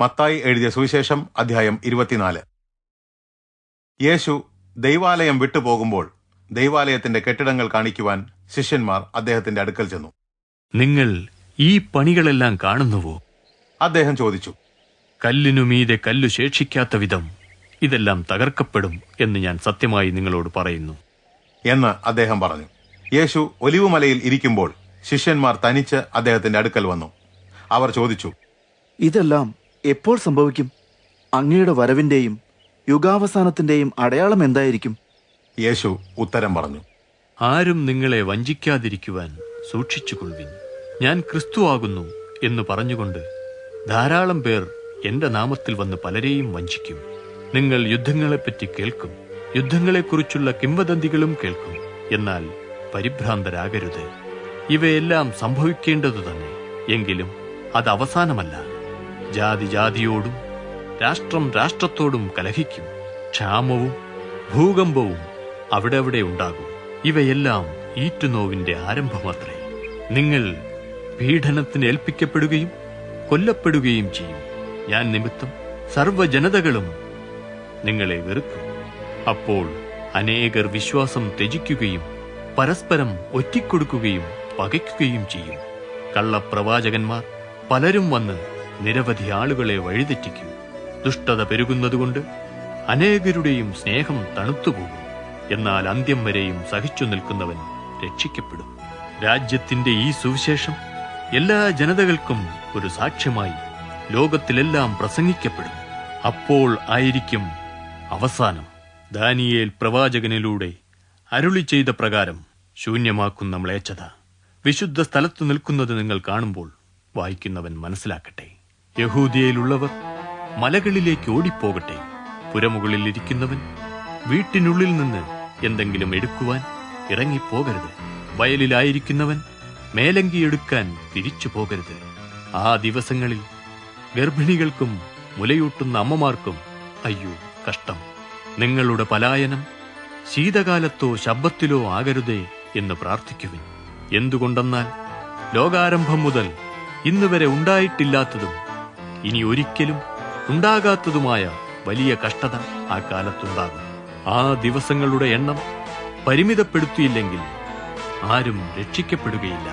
മത്തായി എഴുതിയ സുവിശേഷം അധ്യായം ഇരുപത്തിനാല്. യേശു ദൈവാലയം വിട്ടുപോകുമ്പോൾ ദൈവാലയത്തിന്റെ കെട്ടിടങ്ങൾ കാണിക്കുവാൻ ശിഷ്യന്മാർ അദ്ദേഹത്തിന്റെ അടുക്കൽ ചെന്നു. നിങ്ങൾ ഈ പണികളെല്ലാം കാണുന്നുവോ? അദ്ദേഹം ചോദിച്ചു. കല്ലിനു മീതെ കല്ലു ശേഷിക്കാത്ത വിധം ഇതെല്ലാം തകർക്കപ്പെടും എന്ന് ഞാൻ സത്യമായി നിങ്ങളോട് പറയുന്നു. എന്ന് അദ്ദേഹം പറഞ്ഞു. യേശു ഒലിവുമലയിൽ ഇരിക്കുമ്പോൾ ശിഷ്യന്മാർ തനിച്ച് അദ്ദേഹത്തിന്റെ അടുക്കൽ വന്നു. അവർ ചോദിച്ചു. ഇതെല്ലാം എപ്പോൾ സംഭവിക്കും? അങ്ങയുടെ വരവിന്റെയും യുഗാവസാനത്തിന്റെയും അടയാളം എന്തായിരിക്കും? യേശു ഉത്തരം പറഞ്ഞു. ആരും നിങ്ങളെ വഞ്ചിക്കാതിരിക്കുവാൻ സൂക്ഷിച്ചുകൊള്ളുവിൻ. ഞാൻ ക്രിസ്തു ആകുന്നു എന്ന് പറഞ്ഞുകൊണ്ട് ധാരാളം പേർ എന്റെ നാമത്തിൽ വന്ന് പലരെയും വഞ്ചിക്കും. നിങ്ങൾ യുദ്ധങ്ങളെപ്പറ്റി കേൾക്കും. യുദ്ധങ്ങളെക്കുറിച്ചുള്ള കിംവദന്തികളും കേൾക്കും. എന്നാൽ പരിഭ്രാന്തരാകരുത്. ഇവയെല്ലാം സംഭവിക്കേണ്ടതു തന്നെ എങ്കിലും അത് അവസാനമല്ല. ജാതി ജാതിയോടും രാഷ്ട്രം രാഷ്ട്രത്തോടും കലഹിക്കും. ക്ഷാമവും ഭൂകമ്പവും അവിടെ അവിടെ ഉണ്ടാകും. ഇവയെല്ലാം ഈറ്റുനോവിന്റെ ആരംഭമത്രേ. നിങ്ങൾ പീഡനത്തിന് ഏൽപ്പിക്കപ്പെടുകയും കൊല്ലപ്പെടുകയും ചെയ്യും. ഞാൻ നിമിത്തം സർവജനതകളും നിങ്ങളെ വെറുക്കും. അപ്പോൾ അനേകർ വിശ്വാസം ത്യജിക്കുകയും പരസ്പരം ഒറ്റിക്കൊടുക്കുകയും പകയ്ക്കുകയും ചെയ്യും. കള്ളപ്രവാചകന്മാർ പലരും വന്ന് നിരവധി ആളുകളെ വഴിതെറ്റിക്കും. ദുഷ്ടത പെരുകുന്നതുകൊണ്ട് അനേകരുടെയും സ്നേഹം തണുത്തുപോകും. എന്നാൽ അന്ത്യം വരെയും സഹിച്ചു നിൽക്കുന്നവൻ രക്ഷിക്കപ്പെടും. രാജ്യത്തിന്റെ ഈ സുവിശേഷം എല്ലാ ജനതകൾക്കും ഒരു സാക്ഷ്യമായി ലോകത്തിലെല്ലാം പ്രസംഗിക്കപ്പെടും. അപ്പോൾ ആയിരിക്കും അവസാനം. ദാനിയേൽ പ്രവാചകനിലൂടെ അരുളി ചെയ്ത പ്രകാരം ശൂന്യമാക്കുന്ന മ്ലേച്ഛത. വിശുദ്ധ സ്ഥലത്തു നിൽക്കുന്നത് നിങ്ങൾ കാണുമ്പോൾ വായിക്കുന്നവൻ മനസ്സിലാക്കട്ടെ. യഹൂദിയയിലുള്ളവർ മലകളിലേക്ക് ഓടിപ്പോകട്ടെ. പുരമുകളിൽ ഇരിക്കുന്നവൻ വീട്ടിനുള്ളിൽ നിന്ന് എന്തെങ്കിലും എടുക്കുവാൻ ഇറങ്ങിപ്പോകരുത്. വയലിലായിരിക്കുന്നവൻ മേലങ്കി എടുക്കാൻ തിരിച്ചു പോകരുത്. ആ ദിവസങ്ങളിൽ ഗർഭിണികൾക്കും മുലയൂട്ടുന്ന അമ്മമാർക്കും അയ്യോ കഷ്ടം. നിങ്ങളുടെ പലായനം ശീതകാലത്തോ ശബ്ദത്തിലോ ആകരുതേ എന്ന് പ്രാർത്ഥിക്കുവിൻ. എന്തുകൊണ്ടെന്നാൽ ലോകാരംഭം മുതൽ ഇന്നുവരെ ഉണ്ടായിട്ടില്ലാത്തതും ഇനി ഒരിക്കലും ഉണ്ടാകാത്തതുമായ വലിയ കഷ്ടത ആ കാലത്തുണ്ടാകും. ആ ദിവസങ്ങളുടെ എണ്ണം പരിമിതപ്പെടുത്തിയില്ലെങ്കിൽ ആരും രക്ഷിക്കപ്പെടുകയില്ല.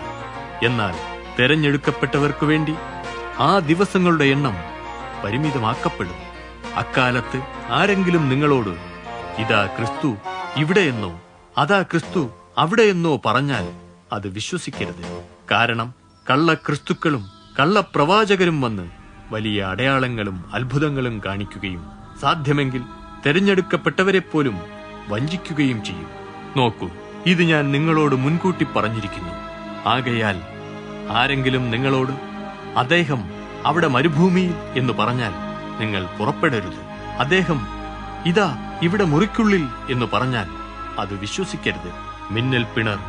എന്നാൽ തെരഞ്ഞെടുക്കപ്പെട്ടവർക്കു വേണ്ടി ആ ദിവസങ്ങളുടെ എണ്ണം പരിമിതമാക്കപ്പെടും. അക്കാലത്ത് ആരെങ്കിലും നിങ്ങളോട് ഇതാ ക്രിസ്തു ഇവിടെയെന്നോ അതാ ക്രിസ്തു അവിടെയെന്നോ പറഞ്ഞാൽ അത് വിശ്വസിക്കരുത്. കാരണം കള്ളക്രിസ്തുക്കളും കള്ളപ്രവാചകരും വന്ന് വലിയ അടയാളങ്ങളും അത്ഭുതങ്ങളും കാണിക്കുകയും സാധ്യമെങ്കിൽ തെരഞ്ഞെടുക്കപ്പെട്ടവരെ പോലും വഞ്ചിക്കുകയും ചെയ്യും. നോക്കൂ ഇത് ഞാൻ നിങ്ങളോട് മുൻകൂട്ടി പറഞ്ഞിരിക്കുന്നു. ആകയാൽ ആരെങ്കിലും നിങ്ങളോട് അദ്ദേഹം അവിടെ മരുഭൂമിയിൽ എന്ന് പറഞ്ഞാൽ നിങ്ങൾ പുറപ്പെടരുത്. അദ്ദേഹം ഇതാ ഇവിടെ മുറിക്കുള്ളിൽ എന്ന് പറഞ്ഞാൽ അത് വിശ്വസിക്കരുത്. മിന്നൽ പിണർ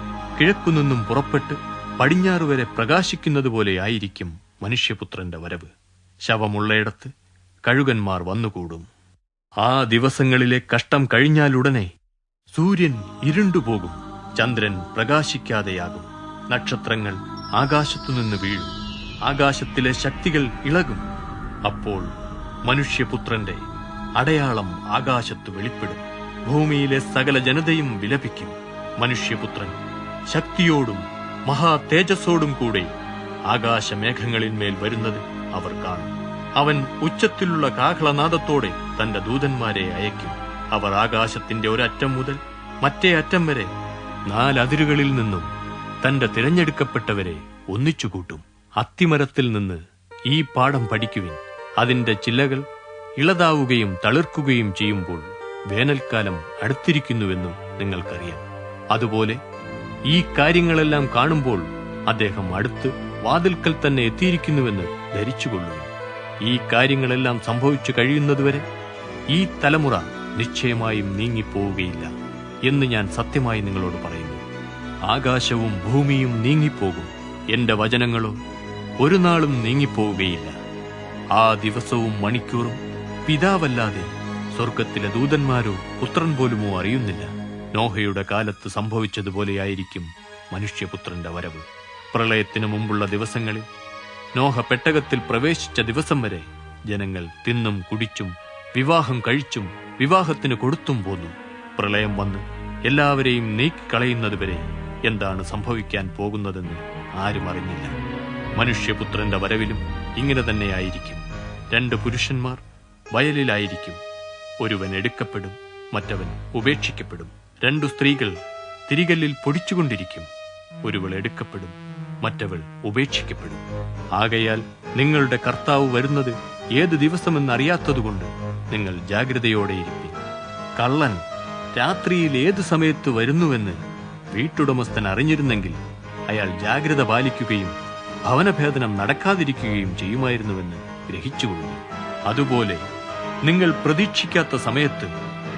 കിഴക്കുനിന്നും പുറപ്പെട്ട് പടിഞ്ഞാറ് വരെ പ്രകാശിക്കുന്നത് പോലെയായിരിക്കും മനുഷ്യപുത്രന്റെ വരവ്. ശവമുള്ളയിടത്ത് കഴുകന്മാർ വന്നുകൂടും. ആ ദിവസങ്ങളിലെ കഷ്ടം കഴിഞ്ഞാലുടനെ സൂര്യൻ ഇരുണ്ടുപോകും. ചന്ദ്രൻ പ്രകാശിക്കാതെയാകും. നക്ഷത്രങ്ങൾ ആകാശത്തുനിന്ന് വീഴും. ആകാശത്തിലെ ശക്തികൾ ഇളകും. അപ്പോൾ മനുഷ്യപുത്രന്റെ അടയാളം ആകാശത്ത് വെളിപ്പെടും. ഭൂമിയിലെ സകല ജനതയും വിലപിക്കും. മനുഷ്യപുത്രൻ ശക്തിയോടും മഹാ തേജസ്സോടും കൂടെ ആകാശമേഘങ്ങളിന്മേൽ വരുന്നത് അവർ കാണും. അവൻ ഉച്ചത്തിലുള്ള കാഹളനാദത്തോടെ തന്റെ ദൂതന്മാരെ അയക്കും അവർ ആകാശത്തിന്റെ ഒരറ്റം മുതൽ മറ്റേ അറ്റം വരെ നാലതിരുകളിൽ നിന്നും തന്റെ തിരഞ്ഞെടുക്കപ്പെട്ടവരെ ഒന്നിച്ചുകൂട്ടും. അത്തിമരത്തിൽ നിന്ന് ഈ പാഠം പഠിക്കുവിൻ. അതിന്റെ ചില്ലകൾ ഇളതാവുകയും തളിർക്കുകയും ചെയ്യുമ്പോൾ വേനൽക്കാലം അടുത്തിരിക്കുന്നുവെന്നും നിങ്ങൾക്കറിയാം. അതുപോലെ ഈ കാര്യങ്ങളെല്ലാം കാണുമ്പോൾ അദ്ദേഹം അടുത്ത് വാതിൽക്കൽ തന്നെ എത്തിയിരിക്കുന്നുവെന്ന് ധരിച്ചുകൊള്ളുക ഈ കാര്യങ്ങളെല്ലാം സംഭവിച്ചു കഴിയുന്നതുവരെ ഈ തലമുറ നിശ്ചയമായും നീങ്ങിപ്പോവുകയില്ല എന്ന് ഞാൻ സത്യമായി നിങ്ങളോട് പറയുന്നു. ആകാശവും ഭൂമിയും നീങ്ങിപ്പോകും. എന്റെ വചനങ്ങളോ ഒരു നാളും നീങ്ങിപ്പോവുകയില്ല. ആ ദിവസവും മണിക്കൂറും പിതാവല്ലാതെ സ്വർഗത്തിലെ ദൂതന്മാരോ പുത്രൻ പോലുമോ അറിയുന്നില്ല. നോഹയുടെ കാലത്ത് സംഭവിച്ചതുപോലെയായിരിക്കും മനുഷ്യപുത്രന്റെ വരവ്. പ്രളയത്തിനു മുമ്പുള്ള ദിവസങ്ങളിൽ നോഹ പെട്ടകത്തിൽ പ്രവേശിച്ച ദിവസം വരെ ജനങ്ങൾ തിന്നും കുടിച്ചും വിവാഹം കഴിച്ചും വിവാഹത്തിന് കൊടുത്തും പോന്നു. പ്രളയം വന്ന് എല്ലാവരെയും നീക്കിക്കളയുന്നതുവരെ എന്താണ് സംഭവിക്കാൻ പോകുന്നതെന്ന് ആരും അറിഞ്ഞില്ല. മനുഷ്യപുത്രന്റെ വരവിലും ഇങ്ങനെ തന്നെയായിരിക്കും. രണ്ട് പുരുഷന്മാർ വയലിലായിരിക്കും. ഒരുവൻ എടുക്കപ്പെടും മറ്റവൻ ഉപേക്ഷിക്കപ്പെടും. രണ്ടു സ്ത്രീകൾ തിരികല്ലിൽ പൊടിച്ചുകൊണ്ടിരിക്കും. ഒരുവൾ എടുക്കപ്പെടും മറ്റവൾ ഉപേക്ഷിക്കപ്പെടും. ആകയാൽ നിങ്ങളുടെ കർത്താവ് വരുന്നത് ഏത് ദിവസമെന്നറിയാത്തതുകൊണ്ട് നിങ്ങൾ ജാഗ്രതയോടെയിരിക്കും കള്ളൻ രാത്രിയിൽ ഏത് സമയത്ത് വരുന്നുവെന്ന് വീട്ടുടമസ്ഥൻ അറിഞ്ഞിരുന്നെങ്കിൽ അയാൾ ജാഗ്രത പാലിക്കുകയും ഭവനഭേദനം നടക്കാതിരിക്കുകയും ചെയ്യുമായിരുന്നുവെന്ന് ഗ്രഹിച്ചുകൊള്ളു അതുപോലെ നിങ്ങൾ പ്രതീക്ഷിക്കാത്ത സമയത്ത്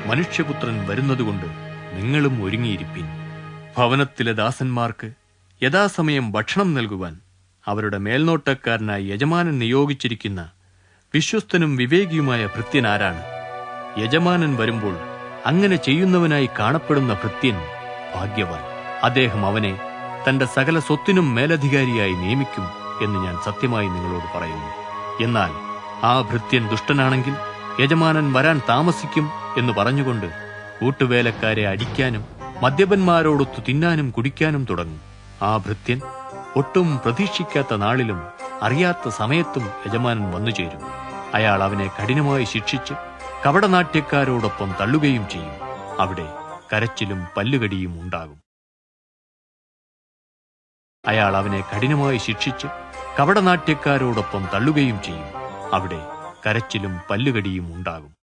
മനുഷ്യപുത്രൻ വരുന്നതുകൊണ്ട് നിങ്ങളും ഒരുങ്ങിയിരിപ്പിൻ. ഭവനത്തിലെ ദാസന്മാർക്ക് യഥാസമയം ഭക്ഷണം നൽകുവാൻ അവരുടെ മേൽനോട്ടക്കാരനായി യജമാനൻ നിയോഗിച്ചിരിക്കുന്ന വിശ്വസ്തനും വിവേകിയുമായ ഭൃത്യൻ ആരാണ്? യജമാനൻ വരുമ്പോൾ അങ്ങനെ ചെയ്യുന്നവനായി കാണപ്പെടുന്ന ഭൃത്യൻ ഭാഗ്യവാൻ. അദ്ദേഹം അവനെ തന്റെ സകല സ്വത്തിനും മേലധികാരിയായി നിയമിക്കും എന്ന് ഞാൻ സത്യമായി നിങ്ങളോട് പറയുന്നു. എന്നാൽ ആ ഭൃത്യൻ ദുഷ്ടനാണെങ്കിൽ യജമാനൻ വരാൻ താമസിക്കും എന്ന് പറഞ്ഞുകൊണ്ട് കൂട്ടുവേലക്കാരെ അടിക്കാനും മദ്യപന്മാരോടൊത്തു തിന്നാനും കുടിക്കാനും തുടങ്ങും. ആ ഭൃത്യൻ ഒട്ടും പ്രതീക്ഷിക്കാത്ത നാളിലും അറിയാത്ത സമയത്തും യജമാനൻ വന്നു ചേരും. അയാൾ അവനെ കഠിനമായി ശിക്ഷിച്ച് കപടനാട്യക്കാരോടൊപ്പം തള്ളുകയും ചെയ്യും. അവിടെ കരച്ചിലും പല്ലുകടിയും ഉണ്ടാകും. അയാൾ അവനെ കഠിനമായി ശിക്ഷിച്ച് കപടനാട്യക്കാരോടൊപ്പം തള്ളുകയും ചെയ്യും. അവിടെ കരച്ചിലും പല്ലുകടിയും ഉണ്ടാകും.